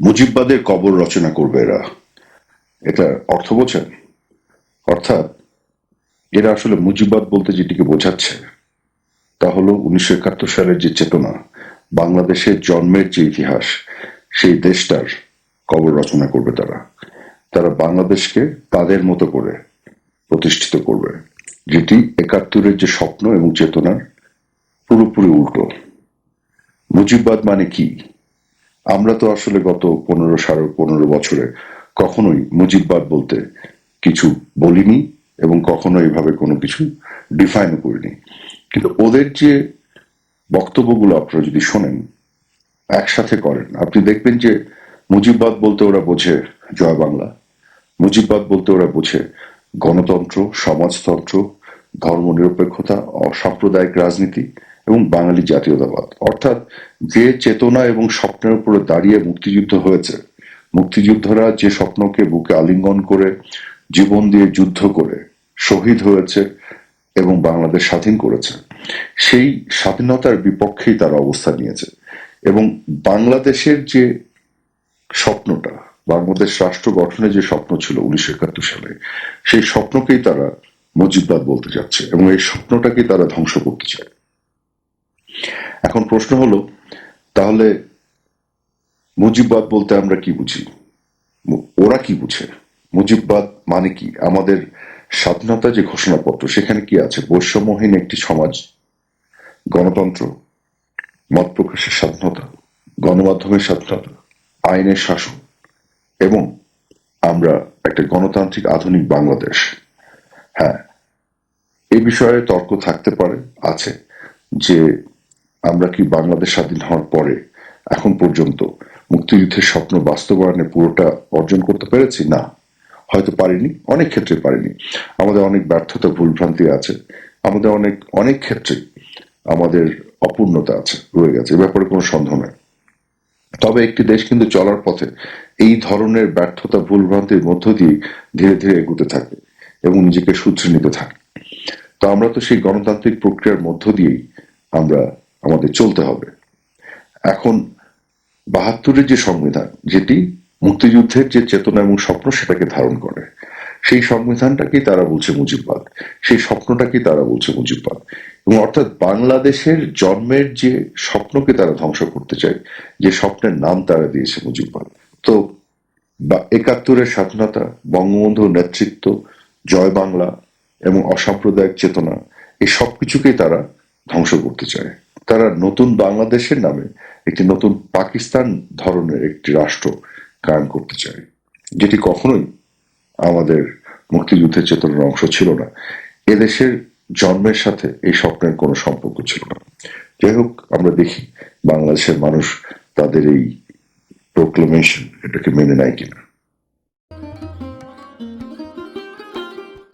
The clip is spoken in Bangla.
মুজিববাদের কবর রচনা করবে এরা। এটা অর্থ বোঝেন? অর্থাৎ এরা আসলে মুজিববাদ বলতে যেটিকে বোঝাচ্ছে, তা হলো উনিশশো একাত্তর সালের যে চেতনা, বাংলাদেশের জন্মের যে ইতিহাস, সেই দেশটার কবর রচনা করবে তারা। তারা বাংলাদেশকে তাদের মতো করে প্রতিষ্ঠিত করবে, যেটি একাত্তরের যে স্বপ্ন এবং চেতনার পুরোপুরি উল্টো। মুজিববাদ মানে কি? আমরা তো আসলে গত পনেরো, সাড়ে পনেরো বছরে কখনোই মুজিববাদ বলতে কিছু বলিনি এবং কখনো এইভাবে কোনো কিছু ডিফাইনও করিনি। কিন্তু ওদের যে বক্তব্যগুলো আপনারা যদি শোনেন, একসাথে করেন, আপনি দেখবেন যে মুজিববাদ বলতে ওরা বোঝে জয় বাংলা, মুজিববাদ বলতে ওরা বোঝে গণতন্ত্র, সমাজতন্ত্র, ধর্মনিরপেক্ষতা, অসাম্প্রদায়িক রাজনীতি এবং বাঙালি জাতীয়তাবাদ। অর্থাৎ যে চেতনা এবং স্বপ্নের উপরে দাঁড়িয়ে মুক্তিযুদ্ধ হয়েছে, মুক্তিযোদ্ধারা যে স্বপ্নকে বুকে আলিঙ্গন করে, জীবন দিয়ে যুদ্ধ করে শহীদ হয়েছে এবং বাংলাদেশ স্বাধীন করেছে, সেই স্বাধীনতার বিপক্ষেই তারা অবস্থান নিয়েছে। এবং বাংলাদেশের যে স্বপ্নটা, বাংলাদেশ রাষ্ট্র গঠনের যে স্বপ্ন ছিল উনিশশো একাত্তর সালে, সেই স্বপ্নকেই তারা মুজিববাদ বলতে যাচ্ছে এবং এই স্বপ্নটাকেই তারা ধ্বংস করতে চায়। এখন প্রশ্ন হলো, তাহলে মুজিববাদ বলতে আমরা কি বুঝি? ওরা কি বুঝে? মুজিববাদ মানে কি? আমাদের স্বাধীনতা যে ঘোষণাপত্র, সেখানে কি আছে? বৈষম্যহীন একটি সমাজ, গণতন্ত্র, মত প্রকাশের স্বাধীনতা, গণমাধ্যমের স্বাধীনতা, আইনের শাসন, এবং আমরা একটা গণতান্ত্রিক আধুনিক বাংলাদেশ। হ্যাঁ এ বিষয়ে তর্ক থাকতে পারে, আছে, যে আমরা কি বাংলাদেশ স্বাধীন হওয়ার পরে, এখন পর্যন্ত মুক্তিযুদ্ধের স্বপ্ন বাস্তবায়নে পুরোটা অর্জন করতে পেরেছি? না। হয়তো পারিনি, অনেক ক্ষেত্রে পারিনি। আমাদের অনেক ব্যর্থতা, ভুলভ্রান্তি আছে। আমাদের অনেক অনেক ক্ষেত্রে আমাদের অপূর্ণতা আছে, রয়ে গেছে। এ ব্যাপারে কোনো সন্দেহ নেই। তবে একটি দেশ কিন্তু চলার পথে এই ধরনের ব্যর্থতা, ভুলভ্রান্তির মধ্য দিয়ে ধীরে ধীরে এগুতে থাকে এবং নিজেকে শুধরে নিতে থাকে। তো আমরা তো সেই গণতান্ত্রিক প্রক্রিয়ার মধ্য দিয়েই আমরা আমাদের চলতে হবে। এখন বাহাত্তরের যে সংবিধান, যেটি মুক্তিযুদ্ধের যে চেতনা এবং স্বপ্ন সেটাকে ধারণ করে, সেই সংবিধানটাকেই তারা বলছে মুজিববাদ? সেই স্বপ্নটাকেই তারা বলছে মুজিববাদ? এবং অর্থাৎ বাংলাদেশের জন্মের যে স্বপ্নকে তারা ধ্বংস করতে চায়, যে স্বপ্নের নাম তারা দিয়েছে মুজিববাদ। তো বা একাত্তরের স্বাধীনতা, বঙ্গবন্ধুর নেতৃত্ব, জয় বাংলা এবং অসাম্প্রদায়িক চেতনা, এই সব কিছুকেই তারা ধ্বংস করতে চায়। তারা নতুন বাংলাদেশের নামে একটি নতুন পাকিস্তান ধরনের একটি রাষ্ট্র কায়েম করতে চায়, যেটি কখনোই আমাদের মুক্তিযুদ্ধের চেতনার অংশ ছিল না। এদেশের জন্মের সাথে এই স্বপ্নের কোনো সম্পর্ক ছিল না। যাই হোক, আমরা দেখি বাংলাদেশের মানুষ তাদের এই প্রোক্লেমেশন এটাকে মেনে নেয় কিনা।